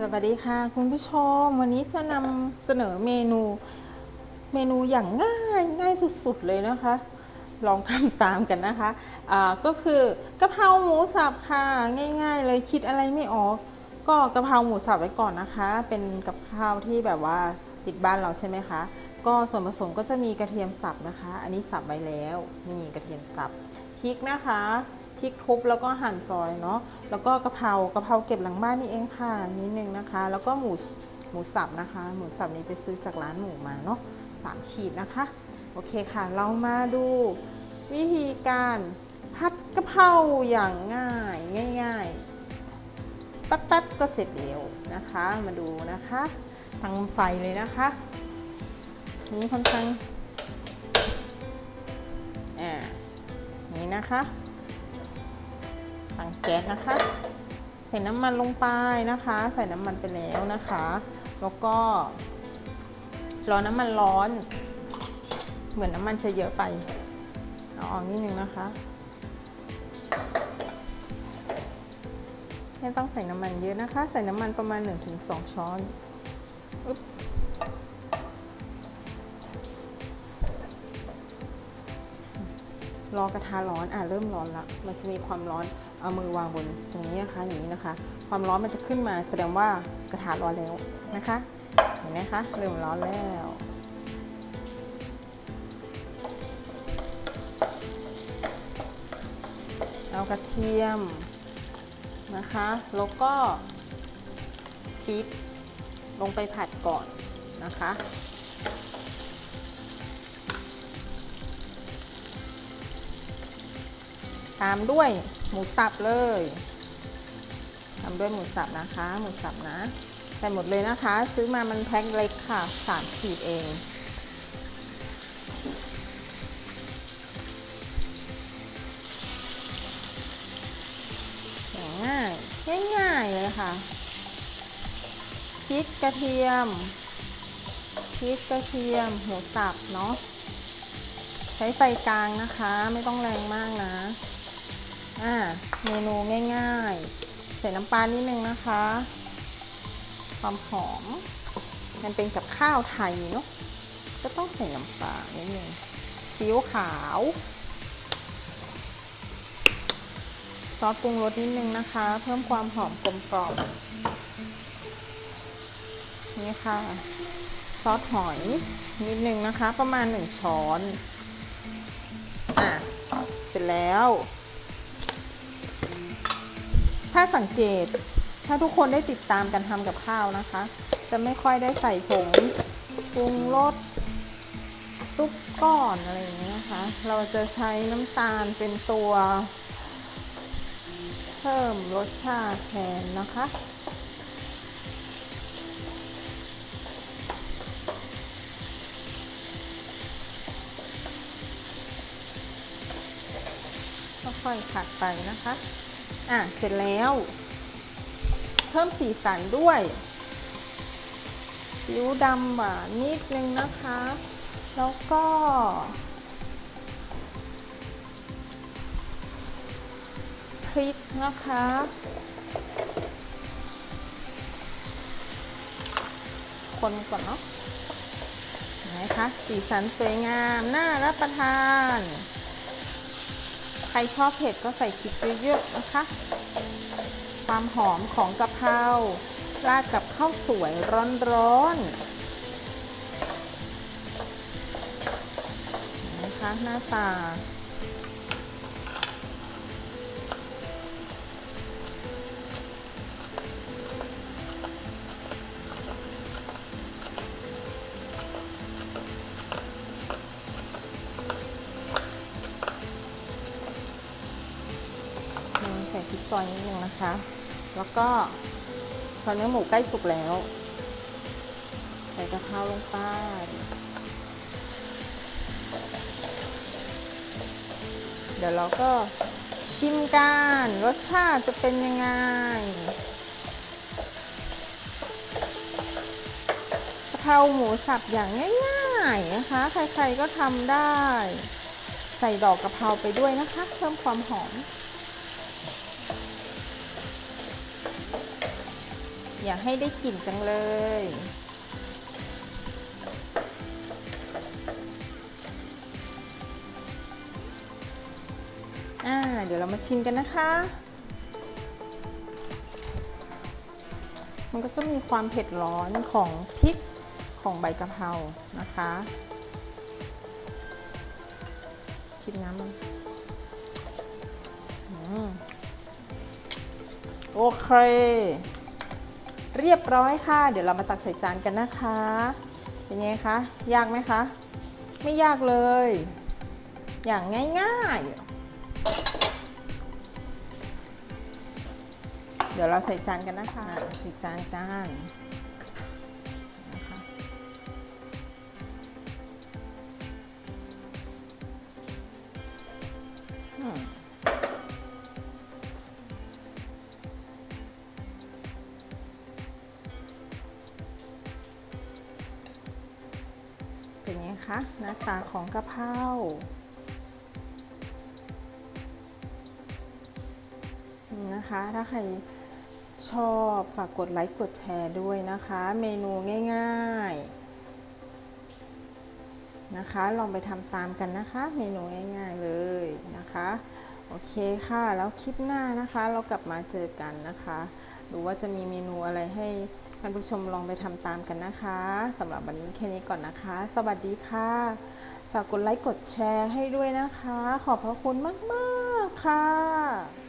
สวัสดีค่ะ คุณผู้ชม วันนี้จะนำเสนอเมนู เมนูอย่างง่ายง่ายสุดๆเลยนะคะ ลองทำตามกันนะคะอ่าก็คือกะเพราหมูสับค่ะ ง่าย ๆ เลยคิดอะไรไม่ออก ก็กะเพราหมูสับไว้ก่อนนะคะ เป็นกับข้าวที่แบบว่าติดบ้านเราใช่ไหมคะ ก็ส่วนผสมก็จะมีกระเทียมสับนะคะ อันนี้สับไว้แล้ว นี่กระเทียมสับพริกนะคะ พริกทุบแล้วก็หั่นซอยเนาะแล้วก็กะเพรากะเพราเก็บหลังบ้านนี่เองค่ะนิดนึงนะคะ แล้วก็หมูหมูสับนะคะ หมูสับนี้ไปซื้อจากร้านหมูมาเนาะสามขีดนะคะ โอเคค่ะ เรามาดูวิธีการผัดกะเพราอย่างง่ายง่ายๆแป๊บๆก็เสร็จแล้วนะคะ มาดูนะคะทางไฟเลยนะคะนี่ค่อนข้างอ่านี่นะคะังแก๊สนะคะ ใส่น้ำมันลงไปนะคะ ใส่น้ำมันไปแล้วนะคะ แล้วก็รอน้ำมันร้อน เหมือนน้ำมันจะเยอะไปเอาออกนิดนึงนะคะ ไม่ต้องใส่น้ำมันเยอะนะคะ ใส่น้ำมันประมาณ 1-2 ช้อนอึ๊บรอกระทะร้อน อะ เริ่มร้อนละ มันจะมีความร้อน เอามือวางบนตรงนี้นะคะอย่างนี้นะคะ ความร้อนมันจะขึ้นมาแสดงว่ากระทะร้อนแล้วนะคะเห็นไหมคะเริ่มร้อนแล้วเอากระเทียมนะคะ แล้วก็พริกลงไปผัดก่อนนะคะตามด้วย หมูสับเลยตามด้วยหมูสับนะคะ หมูสับนะใส่หมดเลยนะคะ ซื้อมามันแพ็คเล็กค่ะสามขีดเองงง่ายง่ายๆเลยค่ะพริกกระเทียมพริกกระเทียมหมูสับเนาะใช้ไฟกลางนะคะ ไม่ต้องแรงมากนะ อ่าเมนูง่ายๆ ใส่น้ำปลานิดนึงนะคะ ความหอม มันเป็นกับข้าวไทยเนาะก็ต้องใส่น้ำปลานิดนึงซีอิ๊วขาวซอสปรุงรสนิดนึงนะคะ เพิ่มความหอมกลมกล่อมนี่ค่ะ ซอสหอยนิดนึงนะคะ ประมาณ 1 ช้อน อะ เสร็จแล้ว ถ้าสังเกตถ้าทุกคนได้ติดตามกันทำกับข้าวนะคะ จะไม่ค่อยได้ใส่ผงปรุงรสซุปก้อนอะไรอย่างนี้นะคะ เราจะใช้น้ำตาลเป็นตัว เพิ่มรสชาติแทนนะคะ ค่อยๆผัดไปนะคะ อะ เสร็จแล้ว เพิ่มสีสันด้วยซิวดำหวานนิดนึงนะคะ แล้วก็ พริกนะคะคนก่อนเนาะเห็นไหมคะ สีสันสวยงาม น่ารับประทาน รชอบเผ็ดก็ใส่พริกเยอะๆนะคะ ความหอมของกะเพราราดกับข้าวสวยร้อนๆนะคะหน้าตา อยนิดนึงนะคะ แล้วก็พอเนื้อหมูใกล้สุกแล้วใส่กะเพราลงไปเดี๋ยวเราก็ชิมกันรสชาติจะเป็นยังไงกะเพราหมูสับอย่างง่ายๆนะคะ ใครๆก็ทำได้ ใส่ดอกกะเพราไปด้วยนะคะ เพิ่มความหอม อยากให้ได้กลิ่นจังเลย อ่า เดี๋ยวเรามาชิมกันนะคะ มันก็จะมีความเผ็ดร้อนของพริกของใบกะเพรานะคะ ชิมน้ำมันโอเค เรียบร้อยค่ะ เดี๋ยวเรามาตักใส่จานกันนะคะ เป็นไงคะ ยากไหมคะ ไม่ยากเลย อย่างง่ายๆ เดี๋ยวเราใส่จานกันนะคะ ใส่จานกัน นไงคะ หน้าตาของกะเพรานะคะ ถ้าใครชอบฝากกดไลค์กดแชร์ด้วยนะคะ เมนูง่ายๆนะคะ ลองไปทำตามกันนะคะ เมนูง่ายๆเลยนะคะ โอเคค่ะ แล้วคลิปหน้านะคะ เรากลับมาเจอกันนะคะหรือว่าจะมีเมนูอะไรให้านผู้ชมลองไปทำตามกันนะคะสำหรับวันนี้แค่นี้ก่อนนะคะ สวัสดีค่ะ ฝากกดไลค์กดแชร์ให้ด้วยนะคะ ขอบพระคุณมาก ๆ ค่ะ